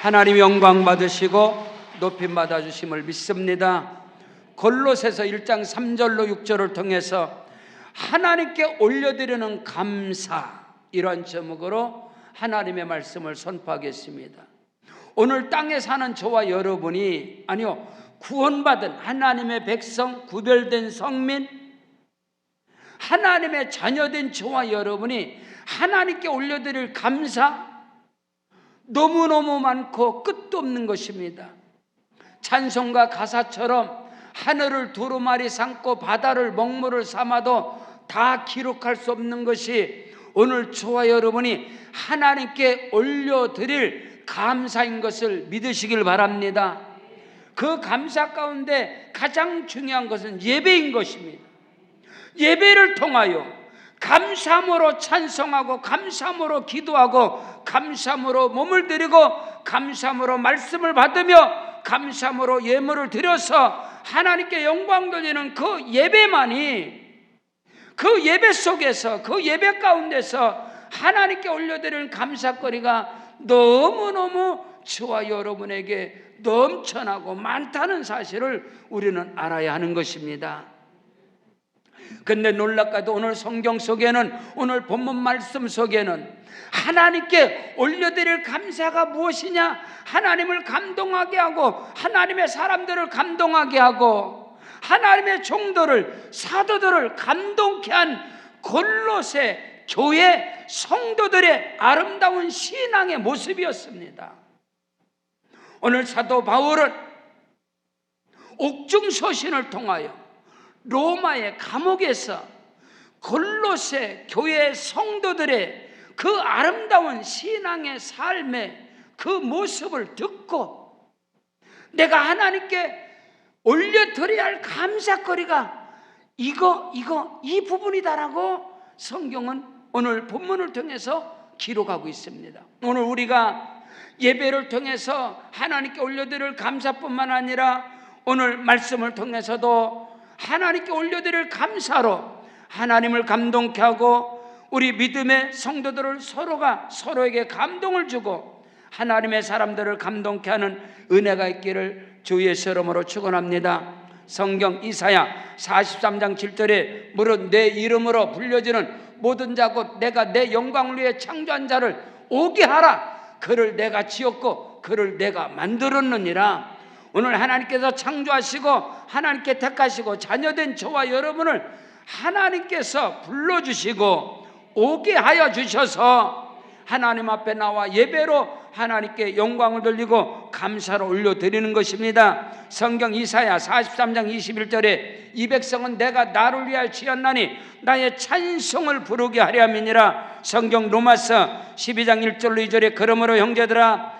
하나님 영광 받으시고 높임 받아 주심을 믿습니다. 골로새서 1장 3절로 6절을 통해서 하나님께 올려드리는 감사 이러한 제목으로 하나님의 말씀을 선포하겠습니다. 오늘 땅에 사는 저와 여러분이 아니요 구원받은 하나님의 백성 구별된 성민 하나님의 자녀된 저와 여러분이 하나님께 올려드릴 감사 너무너무 많고 끝도 없는 것입니다. 찬송가 가사처럼 하늘을 두루마리 삼고 바다를 먹물을 삼아도 다 기록할 수 없는 것이 오늘 저와 여러분이 하나님께 올려드릴 감사인 것을 믿으시길 바랍니다. 그 감사 가운데 가장 중요한 것은 예배인 것입니다. 예배를 통하여 감사함으로 찬송하고 감사함으로 기도하고 감사함으로 몸을 드리고 감사함으로 말씀을 받으며 감사함으로 예물을 드려서 하나님께 영광 돌리는 그 예배만이 그 예배 속에서 그 예배 가운데서 하나님께 올려드리는 감사거리가 너무너무 저와 여러분에게 넘쳐나고 많다는 사실을 우리는 알아야 하는 것입니다. 근데 놀랍게도 오늘 성경 속에는 오늘 본문 말씀 속에는 하나님께 올려드릴 감사가 무엇이냐? 하나님을 감동하게 하고 하나님의 사람들을 감동하게 하고 하나님의 종들을 사도들을 감동케 한 골로새 교회 성도들의 아름다운 신앙의 모습이었습니다. 오늘 사도 바울은 옥중 서신을 통하여 로마의 감옥에서 골로새 교회 성도들의 그 아름다운 신앙의 삶의 그 모습을 듣고 내가 하나님께 올려드려야 할 감사거리가 이거 이거 이 부분이다라고 성경은 오늘 본문을 통해서 기록하고 있습니다. 오늘 우리가 예배를 통해서 하나님께 올려드릴 감사뿐만 아니라 오늘 말씀을 통해서도 하나님께 올려드릴 감사로 하나님을 감동케 하고 우리 믿음의 성도들을 서로가 서로에게 감동을 주고 하나님의 사람들을 감동케 하는 은혜가 있기를 주의 이름으로 축원합니다. 성경 이사야 43장 7절에 무릇 내 이름으로 불려지는 모든 자곧 내가 내 영광을 위해 창조한 자를 오게 하라. 그를 내가 지었고 그를 내가 만들었느니라. 오늘 하나님께서 창조하시고 하나님께 택하시고 자녀된 저와 여러분을 하나님께서 불러주시고 오게 하여 주셔서 하나님 앞에 나와 예배로 하나님께 영광을 돌리고 감사를 올려드리는 것입니다. 성경 이사야 43장 21절에 이 백성은 내가 나를 위하여 지었나니 나의 찬송을 부르게 하려 함이니라 성경 로마서 12장 1절로 2절에 그러므로 형제들아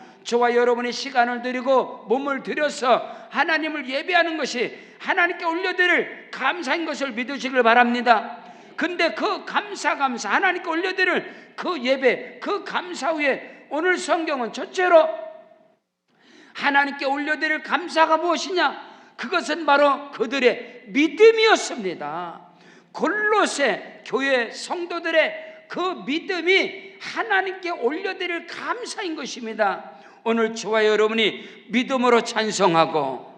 저와 여러분이 시간을 드리고 몸을 들여서 하나님을 예배하는 것이 하나님께 올려드릴 감사인 것을 믿으시길 바랍니다. 근데 그 감사 감사 하나님께 올려드릴 그 예배 그 감사 후에 오늘 성경은 첫째로 하나님께 올려드릴 감사가 무엇이냐? 그것은 바로 그들의 믿음이었습니다. 골로새 교회 성도들의 그 믿음이 하나님께 올려드릴 감사인 것입니다. 오늘 저와 여러분이 믿음으로 찬송하고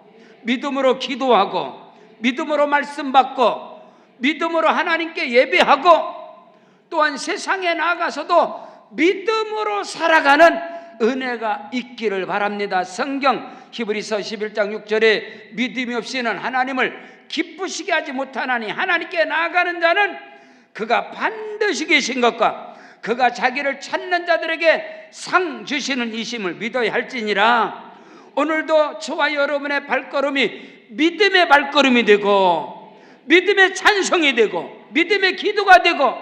믿음으로 기도하고 믿음으로 말씀 받고 믿음으로 하나님께 예배하고 또한 세상에 나가서도 믿음으로 살아가는 은혜가 있기를 바랍니다. 성경 히브리서 11장 6절에 믿음이 없이는 하나님을 기쁘시게 하지 못하나니 하나님께 나아가는 자는 그가 반드시 계신 것과 그가 자기를 찾는 자들에게 상 주시는 이심을 믿어야 할지니라. 오늘도 저와 여러분의 발걸음이 믿음의 발걸음이 되고 믿음의 찬송이 되고 믿음의 기도가 되고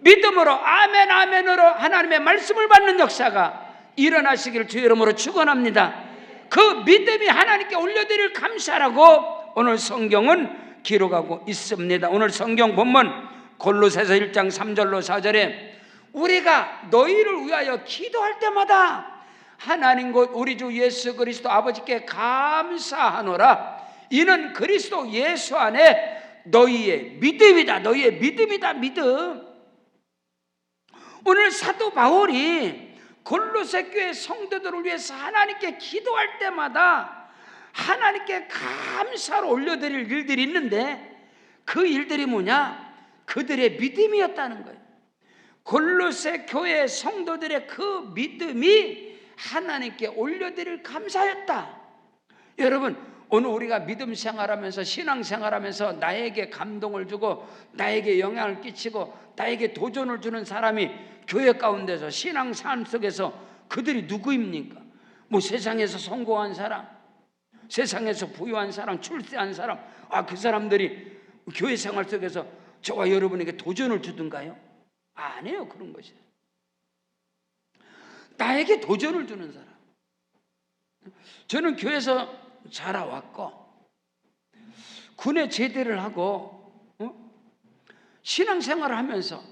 믿음으로 아멘 아멘으로 하나님의 말씀을 받는 역사가 일어나시기를 주의 이름으로 축원합니다. 그 믿음이 하나님께 올려드릴 감사라고 오늘 성경은 기록하고 있습니다. 오늘 성경 본문 골로새서 1장 3절로 4절에 우리가 너희를 위하여 기도할 때마다 하나님 곧 우리 주 예수 그리스도 아버지께 감사하노라. 이는 그리스도 예수 안에 너희의 믿음이다. 너희의 믿음이다. 믿음. 오늘 사도 바울이 골로새 교회 성도들을 위해서 하나님께 기도할 때마다 하나님께 감사를 올려드릴 일들이 있는데 그 일들이 뭐냐? 그들의 믿음이었다는 거예요. 골로새 교회 성도들의 그 믿음이 하나님께 올려드릴 감사였다. 여러분, 오늘 우리가 믿음 생활하면서 신앙 생활하면서 나에게 감동을 주고 나에게 영향을 끼치고 나에게 도전을 주는 사람이 교회 가운데서 신앙 삶 속에서 그들이 누구입니까? 뭐 세상에서 성공한 사람, 세상에서 부유한 사람, 출세한 사람, 아 그 사람들이 교회 생활 속에서 저와 여러분에게 도전을 주든가요? 아니에요 그런 것이. 나에게 도전을 주는 사람. 저는 교회에서 자라왔고 군에 제대를 하고 어? 신앙생활을 하면서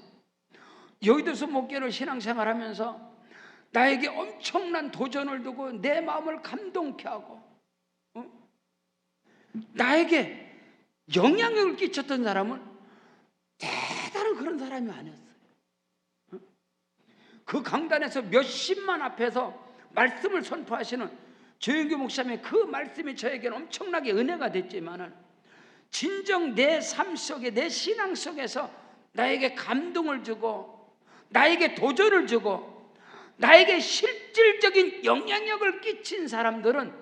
여의도서 목회를 신앙생활하면서 나에게 엄청난 도전을 두고 내 마음을 감동케 하고 어? 나에게 영향력을 끼쳤던 사람은 대단한 그런 사람이 아니었어요. 어? 그 강단에서 몇십만 앞에서 말씀을 선포하시는 조영규 목사님의 그 말씀이 저에게는 엄청나게 은혜가 됐지만은 진정 내 삶 속에 내 신앙 속에서 나에게 감동을 주고 나에게 도전을 주고 나에게 실질적인 영향력을 끼친 사람들은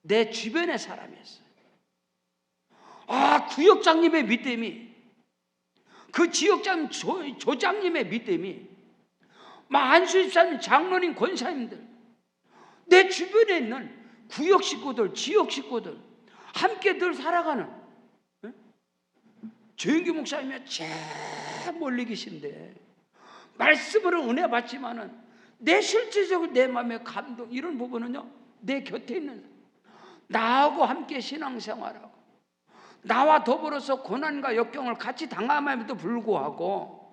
내 주변의 사람이었어요. 아, 구역장님의 믿음이 그 지역장 조, 조장님의 믿음이 막 안수집사님 장로님 권사님들 내 주변에 있는 구역 식구들 지역 식구들 함께 늘 살아가는 예? 조영기 목사님이 제일 멀리 계신데 말씀으로 은혜 받지만은 내 실질적으로 내 마음의 감동 이런 부분은요 내 곁에 있는 나하고 함께 신앙생활하고 나와 더불어서 고난과 역경을 같이 당함에도 불구하고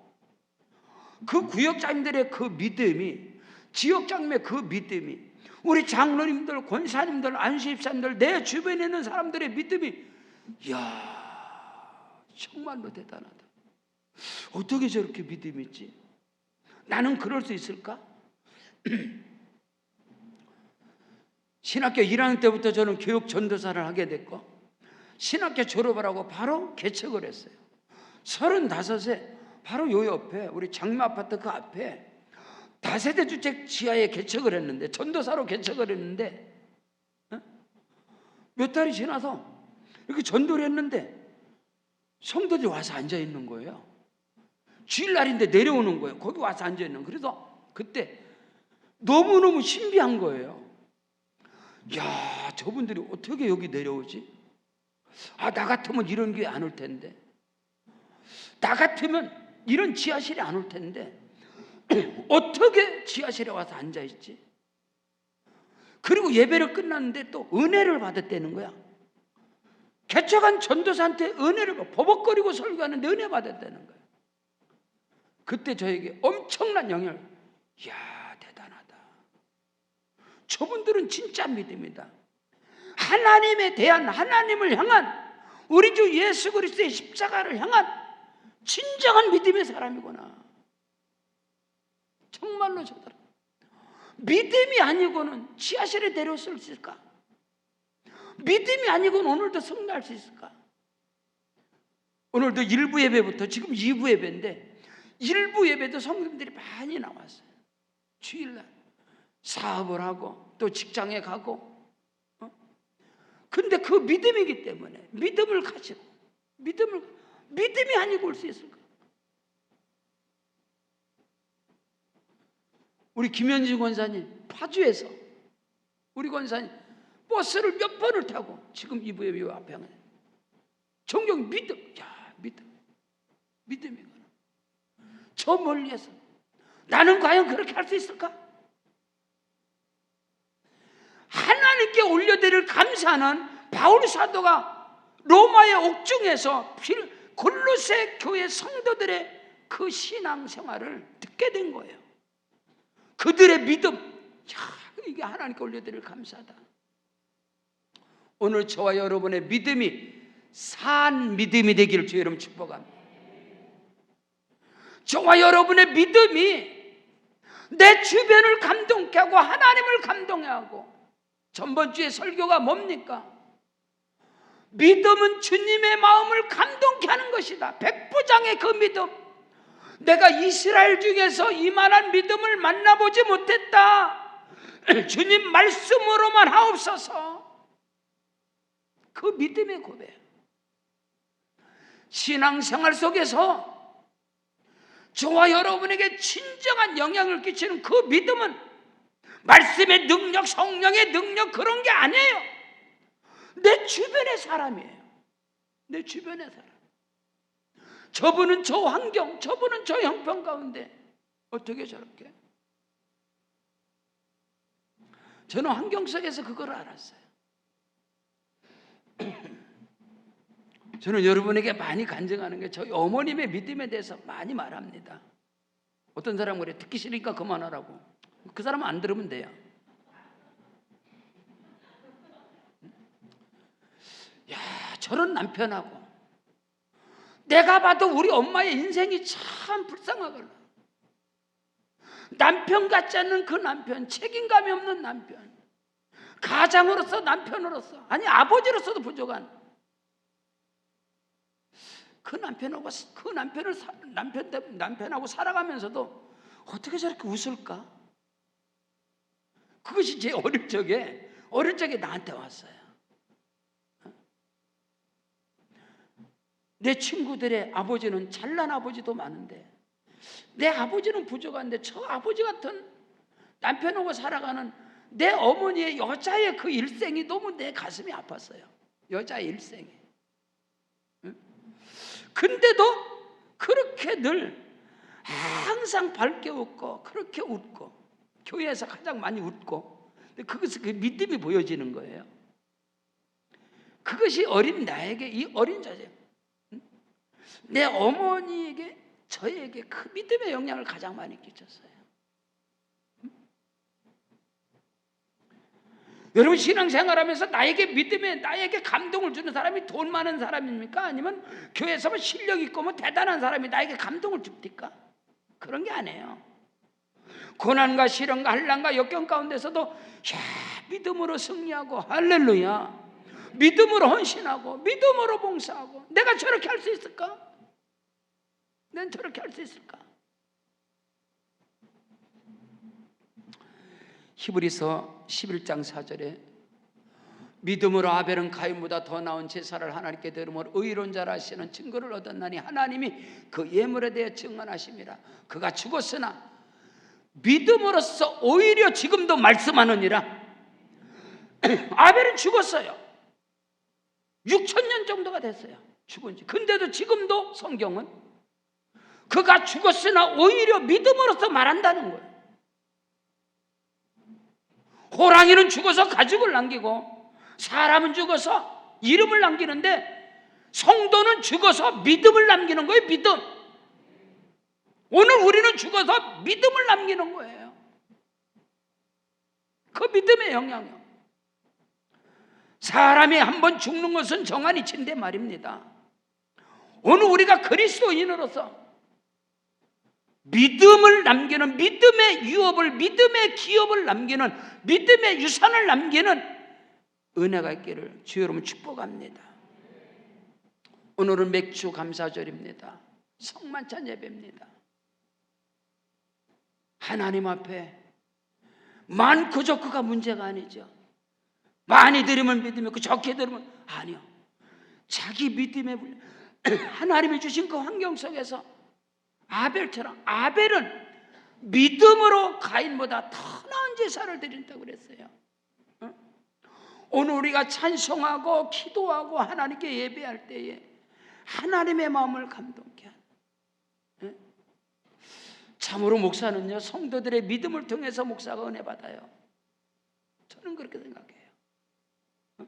그 구역장님들의 그 믿음이 지역장님의 그 믿음이 우리 장로님들, 권사님들, 안수집사님들 내 주변에 있는 사람들의 믿음이 이야 정말로 대단하다. 어떻게 저렇게 믿음이 있지? 나는 그럴 수 있을까? 신학교 1학년 때부터 저는 교육 전도사를 하게 됐고 신학교 졸업을 하고 바로 개척을 했어요. 35세 바로 요 옆에 우리 장미 아파트 그 앞에 다세대 주택 지하에 개척을 했는데 전도사로 개척을 했는데 어? 몇 달이 지나서 이렇게 전도를 했는데 성도들이 와서 앉아 있는 거예요. 주일날인데 내려오는 거예요. 거기 와서 앉아 있는. 그래서 그때 너무 너무 신비한 거예요. 야, 저분들이 어떻게 여기 내려오지? 아, 나 같으면 이런 게 안 올 텐데. 나 같으면 이런 지하실에 안 올 텐데. 어떻게 지하실에 와서 앉아 있지? 그리고 예배를 끝났는데 또 은혜를 받았다는 거야. 개척한 전도사한테 은혜를 받, 버벅거리고 설교하는데 은혜 받았다는 거야. 그때 저에게 엄청난 영향을. 이야 대단하다. 저분들은 진짜 믿음이다. 하나님에 대한 하나님을 향한 우리 주 예수 그리스도의 십자가를 향한 진정한 믿음의 사람이구나. 정말로 저들 믿음이 아니고는 지하실에 내려올 수 있을까? 믿음이 아니고는 오늘도 성날 수 있을까? 오늘도 일부 예배부터 지금 2부 예배인데 일부 예배도 성도들이 많이 나왔어요. 주일날 사업을 하고 또 직장에 가고 어? 근데 그 믿음이기 때문에 믿음을 가지고 믿음을 믿음이 아니고 올 수 있을까? 우리 김현진 권사님 파주에서 우리 권사님 버스를 몇 번을 타고 지금 이부의 요 앞에 하는 정경 믿음 야 믿음 믿음이구나 저 멀리에서 나는 과연 그렇게 할 수 있을까? 하나님께 올려드릴 감사는 바울 사도가 로마의 옥중에서 필- 골로새 교회 성도들의 그 신앙 생활을 듣게 된 거예요. 그들의 믿음, 야, 이게 하나님께 올려드릴 감사다. 오늘 저와 여러분의 믿음이 산 믿음이 되기를 주의 이름 축복합니다. 저와 여러분의 믿음이 내 주변을 감동케 하고 하나님을 감동해 하고 전번 주에 설교가 뭡니까? 믿음은 주님의 마음을 감동케 하는 것이다. 백부장의 그 믿음. 내가 이스라엘 중에서 이만한 믿음을 만나보지 못했다. 주님 말씀으로만 하옵소서. 그 믿음의 고백. 신앙생활 속에서 저와 여러분에게 진정한 영향을 끼치는 그 믿음은 말씀의 능력, 성령의 능력 그런 게 아니에요. 내 주변의 사람이에요. 내 주변의 사람. 저분은 저 환경, 저분은 저 형편 가운데 어떻게 저렇게? 저는 환경 속에서 그걸 알았어요. 저는 여러분에게 많이 간증하는 게 저희 어머님의 믿음에 대해서 많이 말합니다. 어떤 사람은 그래 듣기 싫으니까 그만하라고. 그 사람은 안 들으면 돼요. 야, 저런 남편하고 내가 봐도 우리 엄마의 인생이 참 불쌍하거나 남편 같지 않는 그 남편, 책임감이 없는 남편, 가장으로서 남편으로서 아니 아버지로서도 부족한 그 남편하고 그 남편을 사- 남편 때- 남편하고 살아가면서도 어떻게 저렇게 웃을까? 그것이 제 어릴 적에 어릴 적에 나한테 왔어요. 내 친구들의 아버지는 잘난 아버지도 많은데 내 아버지는 부족한데 저 아버지 같은 남편하고 살아가는 내 어머니의 여자의 그 일생이 너무 내 가슴이 아팠어요. 여자의 일생이. 응? 근데도 그렇게 늘 항상 밝게 웃고 그렇게 웃고 교회에서 가장 많이 웃고 그것이 그 믿음이 보여지는 거예요. 그것이 어린 나에게 이 어린 자제 내 어머니에게 저에게 그 믿음의 영향을 가장 많이 끼쳤어요. 여러분 신앙생활하면서 나에게 믿음에 나에게 감동을 주는 사람이 돈 많은 사람입니까? 아니면 교회에서 뭐 실력 있고 뭐 대단한 사람이 나에게 감동을 줍니까? 그런 게 아니에요. 고난과 시련과 한란과 역경 가운데서도 야, 믿음으로 승리하고 할렐루야. 믿음으로 헌신하고 믿음으로 봉사하고 내가 저렇게 할 수 있을까? 난 저렇게 할 수 있을까? 히브리서 11장 4절에 믿음으로 아벨은 가인보다 더 나은 제사를 하나님께 드림으로 의로운 자라 하시는 증거를 얻었나니 하나님이 그 예물에 대해 증언하심이라 그가 죽었으나 믿음으로써 오히려 지금도 말씀하느니라. 아벨은 죽었어요. 6천 년 정도가 됐어요. 죽은 지. 근데도 지금도 성경은 그가 죽었으나 오히려 믿음으로써 말한다는 거예요 호랑이는 죽어서 가죽을 남기고 사람은 죽어서 이름을 남기는데 성도는 죽어서 믿음을 남기는 거예요. 믿음. 오늘 우리는 죽어서 믿음을 남기는 거예요. 그 믿음의 영향이요. 사람이 한 번 죽는 것은 정한이 친데 말입니다. 오늘 우리가 그리스도인으로서 믿음을 남기는 믿음의 유업을 믿음의 기업을 남기는 믿음의 유산을 남기는 은혜가 있기를 주 여러분 축복합니다. 오늘은 맥주 감사절입니다. 성만찬 예배입니다. 하나님 앞에 많고 적고가 문제가 아니죠. 많이 들으면 믿음이 있고 적게 들으면 아니요. 자기 믿음의 분량, 하나님이 주신 그 환경 속에서 아벨처럼 아벨은 믿음으로 가인보다 더 나은 제사를 드린다고 그랬어요. 어? 오늘 우리가 찬송하고 기도하고 하나님께 예배할 때에 하나님의 마음을 감동케 어? 참으로 목사는요 성도들의 믿음을 통해서 목사가 은혜 받아요. 저는 그렇게 생각해요. 어?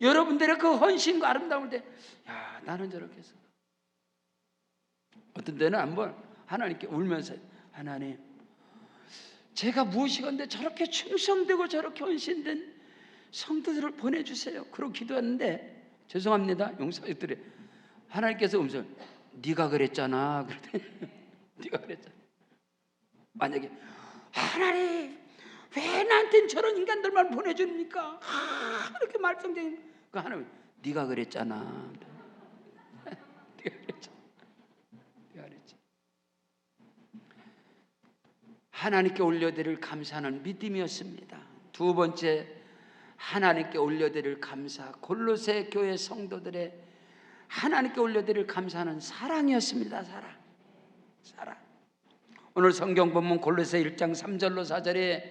여러분들의 그 헌신과 아름다움을 때, 야, 나는 저렇게 했어. 어떤 때는 한번 하나님께 울면서, 하나님, 제가 무엇이건데 저렇게 충성되고 저렇게 헌신된 성도들을 보내주세요. 그러고 기도했는데, 죄송합니다. 용사들이 하나님께서 음성, 네가 그랬잖아. 그러더니 네가 그랬잖아. 만약에 하나님 왜 나한텐 저런 인간들만 보내줍니까? 아, 이렇게 말썽쟁이 그 하나님 네가 그랬잖아. 네가 그랬잖아. 네가 그랬잖아. 하나님께 올려드릴 감사는 믿음이었습니다. 두 번째 하나님께 올려드릴 감사 골로새 교회 성도들의 하나님께 올려드릴 감사는 사랑이었습니다. 사랑. 사랑. 오늘 성경 본문 골로새 1장 3절로 4절에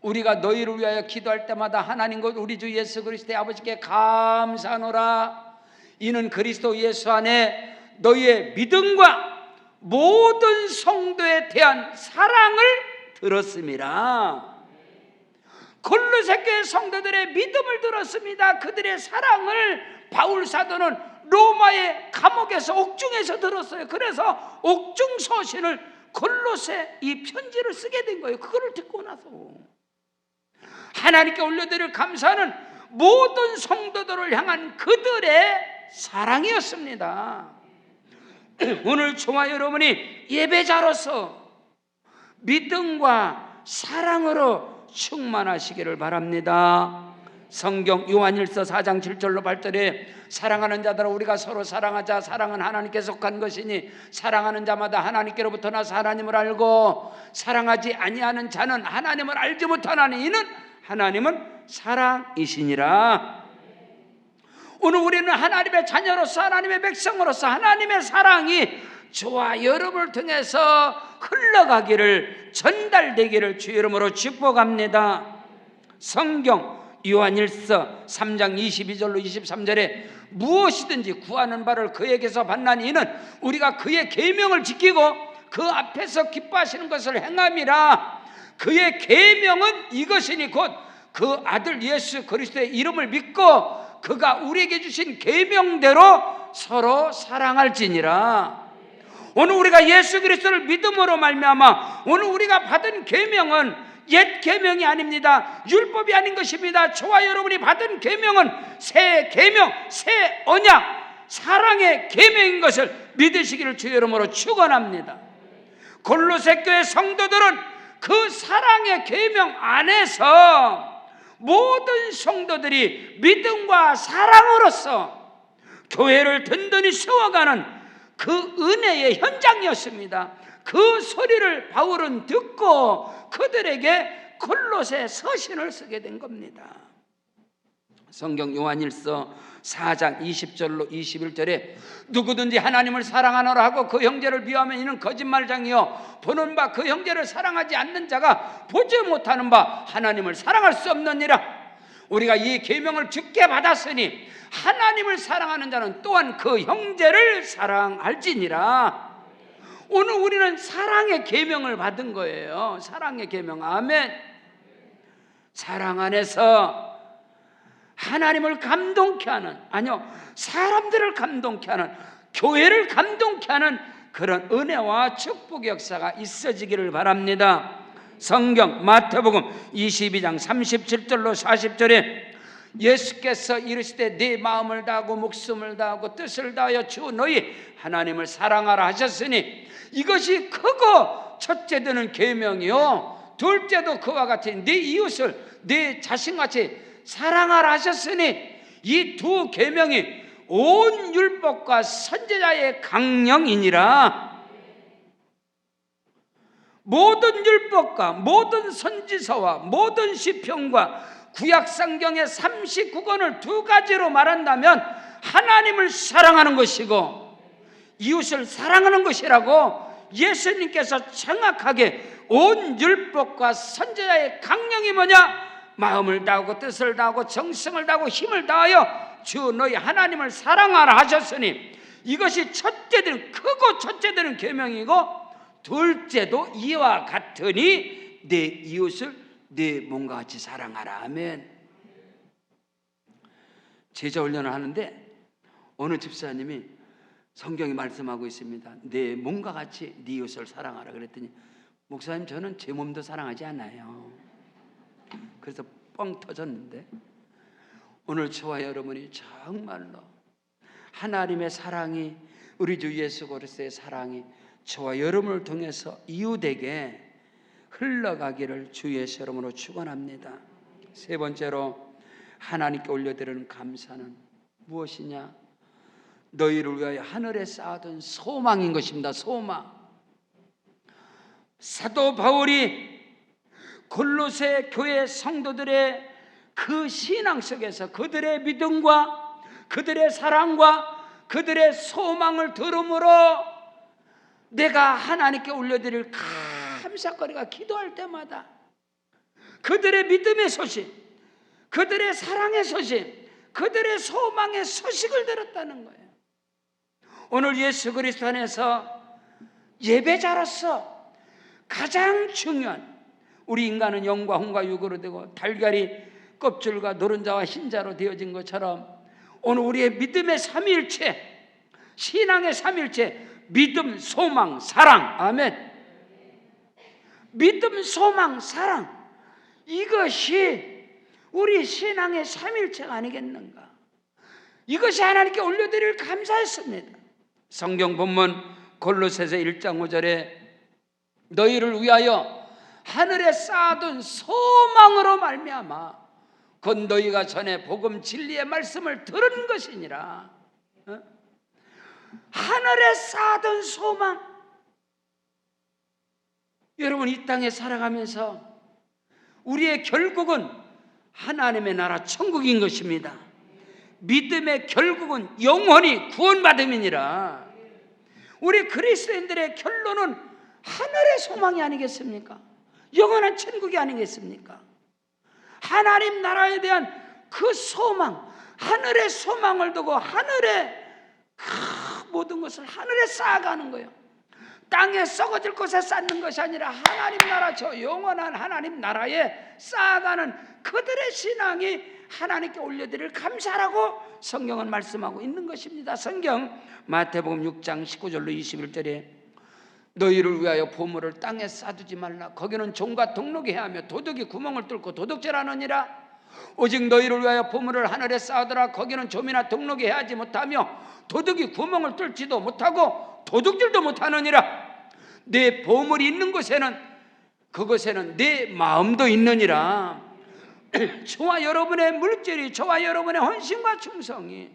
우리가 너희를 위하여 기도할 때마다 하나님 곧 우리 주 예수 그리스도의 아버지께 감사하노라 이는 그리스도 예수 안에 너희의 믿음과 모든 성도에 대한 사랑을 들었습니다. 골로새 교회 성도들의 믿음을 들었습니다. 그들의 사랑을 바울 사도는 로마의 감옥에서 옥중에서 들었어요. 그래서 옥중 서신을 골로새 이 편지를 쓰게 된 거예요. 그거를 듣고 나서 하나님께 올려드릴 감사는 모든 성도들을 향한 그들의 사랑이었습니다. 오늘 저와 여러분이 예배자로서 믿음과 사랑으로 충만하시기를 바랍니다. 성경 요한일서 4장 7절로 8절에 사랑하는 자들아 우리가 서로 사랑하자 사랑은 하나님께 속한 것이니 사랑하는 자마다 하나님께로부터 나서 하나님을 알고 사랑하지 아니하는 자는 하나님을 알지 못하나니 이는 하나님은 사랑이시니라. 오늘 우리는 하나님의 자녀로서 하나님의 백성으로서 하나님의 사랑이 저와 여러분을 통해서 흘러가기를 전달되기를 주 이름으로 축복합니다. 성경 요한일서 3장 22절로 23절에 무엇이든지 구하는 바를 그에게서 받나니 이는 우리가 그의 계명을 지키고 그 앞에서 기뻐하시는 것을 행함이라 그의 계명은 이것이니 곧 그 아들 예수 그리스도의 이름을 믿고 그가 우리에게 주신 계명대로 서로 사랑할지니라 오늘 우리가 예수 그리스도를 믿음으로 말미암아 오늘 우리가 받은 계명은 옛 계명이 아닙니다. 율법이 아닌 것입니다. 저와 여러분이 받은 계명은 새 계명, 새 언약, 사랑의 계명인 것을 믿으시기를 주 이름으로 축원합니다. 골로새 교회 성도들은 그 사랑의 계명 안에서 모든 성도들이 믿음과 사랑으로서 교회를 든든히 세워가는 그 은혜의 현장이었습니다. 그 소리를 바울은 듣고 그들에게 골로새 서신을 쓰게 된 겁니다. 성경 요한일서 4장 20절로 21절에 누구든지 하나님을 사랑하노라 하고 그 형제를 비하면 이는 거짓말장이요 보는 바 그 형제를 사랑하지 않는 자가 보지 못하는 바 하나님을 사랑할 수 없느니라 우리가 이 계명을 죽게 받았으니 하나님을 사랑하는 자는 또한 그 형제를 사랑할지니라 오늘 우리는 사랑의 계명을 받은 거예요. 사랑의 계명. 아멘. 사랑 안에서 하나님을 감동케 하는 아니요. 사람들을 감동케 하는 교회를 감동케 하는 그런 은혜와 축복의 역사가 있어지기를 바랍니다. 성경 마태복음 22장 37절로 40절에 예수께서 이르시되 네 마음을 다하고 목숨을 다하고 뜻을 다하여 주 너희 하나님을 사랑하라 하셨으니 이것이 크고 첫째 되는 계명이요 둘째도 그와 같이 네 이웃을 네 자신같이 사랑하라 하셨으니 이 두 계명이 온 율법과 선제자의 강령이니라 모든 율법과 모든 선지서와 모든 시편과 구약 성경의 39권을 두 가지로 말한다면 하나님을 사랑하는 것이고 이웃을 사랑하는 것이라고 예수님께서 정확하게 온 율법과 선지자의 강령이 뭐냐? 마음을 다하고 뜻을 다하고 정성을 다하고 힘을 다하여 주 너희 하나님을 사랑하라 하셨으니 이것이 첫째들은 크고 첫째들은 계명이고 둘째도 이와 같으니 내 이웃을 내 몸과 같이 사랑하라 아멘. 제자 훈련을 하는데 어느 집사님이 성경이 말씀하고 있습니다. 내 몸과 같이 네 이웃을 사랑하라 그랬더니 목사님 저는 제 몸도 사랑하지 않아요. 그래서 뻥 터졌는데 오늘 저와 여러분이 정말로 하나님의 사랑이 우리 주 예수 그리스도의 사랑이 저와 여러분을 통해서 이웃에게 흘러가기를 주 예수 이름으로 축원합니다. 세 번째로 하나님께 올려드리는 감사는 무엇이냐? 너희를 위하여 하늘에 쌓아둔 소망인 것입니다. 소망. 사도 바울이 골로새 교회 성도들의 그 신앙 속에서 그들의 믿음과 그들의 사랑과 그들의 소망을 들음으로 내가 하나님께 올려드릴 감사거리가 기도할 때마다 그들의 믿음의 소식, 그들의 사랑의 소식, 그들의 소망의 소식을 들었다는 거예요. 오늘 예수 그리스도 안에서 예배자로서 가장 중요한 우리 인간은 영과 혼과 육으로 되고 달걀이 껍질과 노른자와 흰자로 되어진 것처럼 오늘 우리의 믿음의 삼일체 신앙의 삼일체 믿음, 소망, 사랑. 아멘. 믿음, 소망, 사랑. 이것이 우리 신앙의 삼일체가 아니겠는가? 이것이 하나님께 올려드릴 감사했습니다. 성경 본문 골로새서 1장 5절에 너희를 위하여 하늘에 쌓아둔 소망으로 말미암아 곧 너희가 전에 복음 진리의 말씀을 들은 것이니라 어? 하늘에 쌓아둔 소망 여러분 이 땅에 살아가면서 우리의 결국은 하나님의 나라 천국인 것입니다 믿음의 결국은 영원히 구원받음이니라 우리 그리스도인들의 결론은 하늘의 소망이 아니겠습니까? 영원한 천국이 아니겠습니까? 하나님 나라에 대한 그 소망, 하늘의 소망을 두고 하늘에 그 모든 것을 하늘에 쌓아가는 거예요. 땅에 썩어질 곳에 쌓는 것이 아니라 하나님 나라 저 영원한 하나님 나라에 쌓아가는 그들의 신앙이 하나님께 올려드릴 감사라고 성경은 말씀하고 있는 것입니다. 성경 마태복음 6장 19절로 21절에 너희를 위하여 보물을 땅에 쌓두지 말라. 거기는 종과 동록이 해하며 도둑이 구멍을 뚫고 도둑질하느니라. 오직 너희를 위하여 보물을 하늘에 쌓으더라. 거기는 좀이나 동록이 해하지 못하며 도둑이 구멍을 뚫지도 못하고 도둑질도 못하느니라. 내 보물이 있는 곳에는 그곳에는 내 마음도 있느니라. 저와 여러분의 물질이 저와 여러분의 헌신과 충성이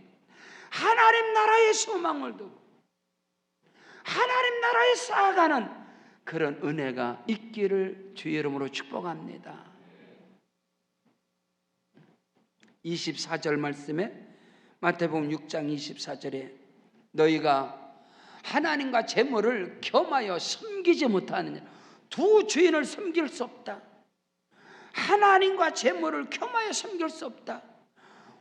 하나님 나라의 소망을 두고 하나님 나라에 쌓아가는 그런 은혜가 있기를 주의 이름으로 축복합니다. 24절 말씀에 마태복음 6장 24절에 너희가 하나님과 재물을 겸하여 섬기지 못하느냐 두 주인을 섬길 수 없다. 하나님과 재물을 겸하여 섬길 수 없다.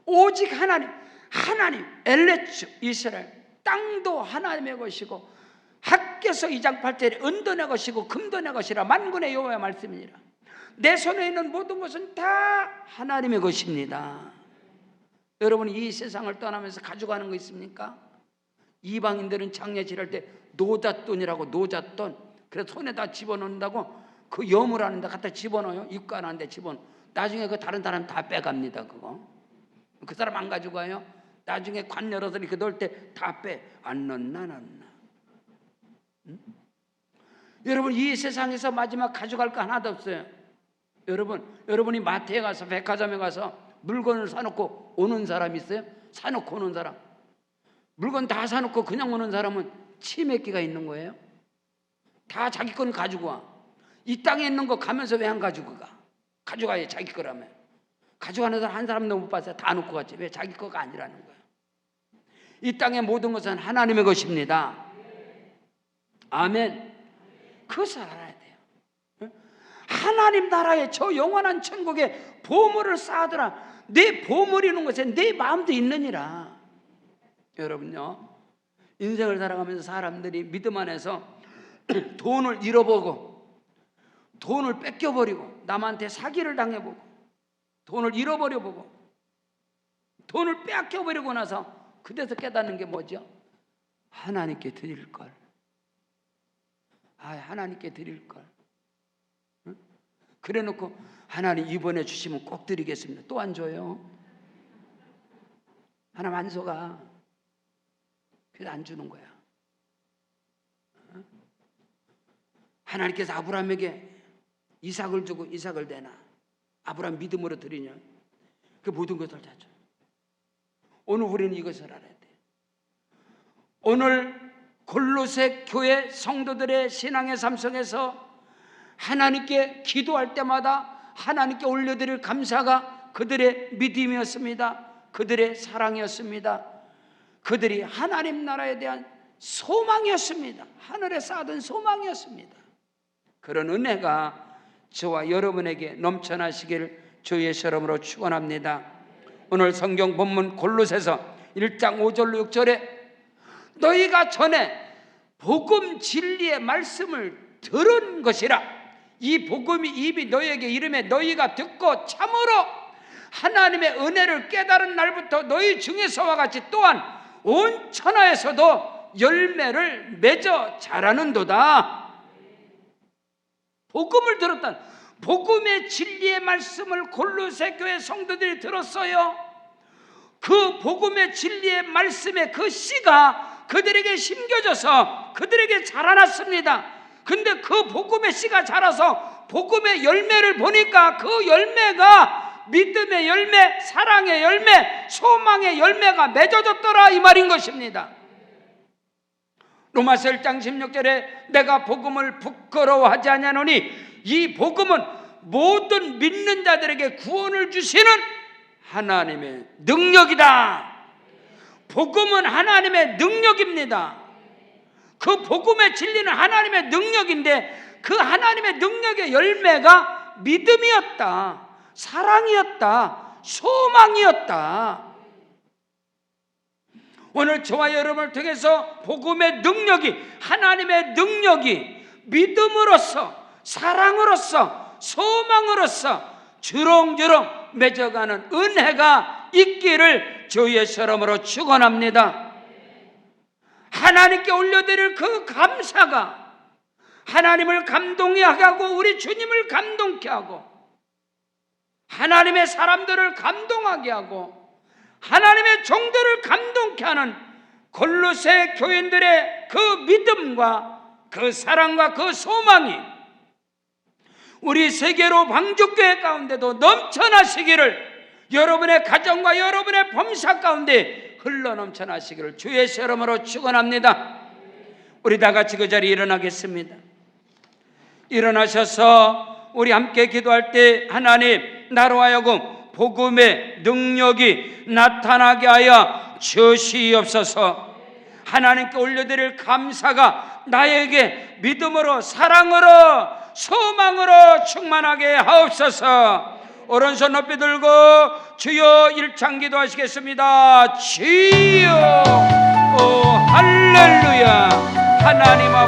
오직 하나님, 하나님 엘레츠 이스라엘 땅도 하나님의 것이고 학교서 2장 8절에 은도 내 것이고 금도 내 것이라 만군의 여호와의 말씀이니라. 내 손에 있는 모든 것은 다 하나님의 것입니다. 여러분 이 세상을 떠나면서 가져가는 거 있습니까? 이방인들은 장례 지낼 때 노잣돈이라고 노잣돈. 그래서 손에다 집어넣는다고 그 여물하는 데 갖다 집어넣어요. 입관하는 데 집어넣어 나중에 그 다른 사람 다 빼갑니다 그거. 그 사람 안 가져가요. 나중에 관 열어서 이렇게 넣을 때 다 빼. 안 넣나 넣나 응? 여러분 이 세상에서 마지막 가져갈 거 하나도 없어요 여러분 여러분이 마트에 가서 백화점에 가서 물건을 사놓고 오는 사람 있어요? 사놓고 오는 사람 물건 다 사놓고 그냥 오는 사람은 치맥기가 있는 거예요. 다 자기 건 가지고 와. 이 땅에 있는 거 가면서 왜 안 가지고 가? 가져가야 자기 거라면. 가져가는 사람 한 사람도 못 봤어요. 다 놓고 갔지. 왜 자기 거가 아니라는 거예요. 이 땅의 모든 것은 하나님의 것입니다. 아멘. 그것을 알아야 돼요. 하나님 나라의 저 영원한 천국에 보물을 쌓아더라. 내 보물이 있는 곳에 내 마음도 있느니라. 여러분요 인생을 살아가면서 사람들이 믿음 안에서 돈을 잃어보고 돈을 뺏겨버리고 남한테 사기를 당해보고 돈을 잃어버려보고 돈을 빼앗겨 버리고 나서 그때서 깨닫는 게 뭐죠? 하나님께 드릴 걸. 아, 하나님께 드릴 걸. 응? 그래 놓고 하나님 이번에 주시면 꼭 드리겠습니다. 또 안 줘요. 안 속아. 그래서 안 주는 거야. 응? 하나님께서 아브라함에게 이삭을 주고 이삭을 내나 아브라함 믿음으로 드리냐 그 모든 것을 다 줘. 오늘 우리는 이것을 알아야 돼. 오늘 골로새 교회 성도들의 신앙의 삶 속에서 하나님께 기도할 때마다 하나님께 올려드릴 감사가 그들의 믿음이었습니다. 그들의 사랑이었습니다. 그들이 하나님 나라에 대한 소망이었습니다. 하늘에 쌓던 소망이었습니다. 그런 은혜가 저와 여러분에게 넘쳐나시길 주의 이름으로 축원합니다. 오늘 성경 본문 골로새서 1장 5절로 6절에 너희가 전에 복음 진리의 말씀을 들은 것이라 이 복음이 입이 너희에게 이름에 너희가 듣고 참으로 하나님의 은혜를 깨달은 날부터 너희 중에서와 같이 또한 온 천하에서도 열매를 맺어 자라는도다. 복음을 들었다. 복음의 진리의 말씀을 골로새 교회 성도들이 들었어요. 그 복음의 진리의 말씀의 그 씨가 그들에게 심겨져서 그들에게 자라났습니다. 근데 그 복음의 씨가 자라서 복음의 열매를 보니까 그 열매가 믿음의 열매, 사랑의 열매, 소망의 열매가 맺어졌더라 이 말인 것입니다. 로마서 1장 16절에 내가 복음을 부끄러워하지 아니하노니 이 복음은 모든 믿는 자들에게 구원을 주시는 하나님의 능력이다. 복음은 하나님의 능력입니다. 그 복음의 진리는 하나님의 능력인데 그 하나님의 능력의 열매가 믿음이었다. 사랑이었다. 소망이었다. 오늘 저와 여러분을 통해서 복음의 능력이 하나님의 능력이 믿음으로써 사랑으로써 소망으로써 주렁주렁 맺어가는 은혜가 있기를 주의 이름으로 축원합니다. 하나님께 올려드릴 그 감사가 하나님을 감동하게 하고 우리 주님을 감동케 하고 하나님의 사람들을 감동하게 하고 하나님의 종들을 감동케 하는 골로새 교인들의 그 믿음과 그 사랑과 그 소망이 우리 세계로 방주교회 가운데도 넘쳐나시기를 여러분의 가정과 여러분의 범사 가운데 흘러 넘쳐나시기를 주의 이름으로 축원합니다. 우리 다 같이 그 자리에 일어나겠습니다. 일어나셔서 우리 함께 기도할 때 하나님 나로 하여금 복음의 능력이 나타나게 하여 주시옵소서. 하나님께 올려드릴 감사가 나에게 믿음으로 사랑으로 소망으로 충만하게 하옵소서. 오른손 높이 들고 주여 일창 기도하시겠습니다. 주여, 오 할렐루야, 하나님 앞.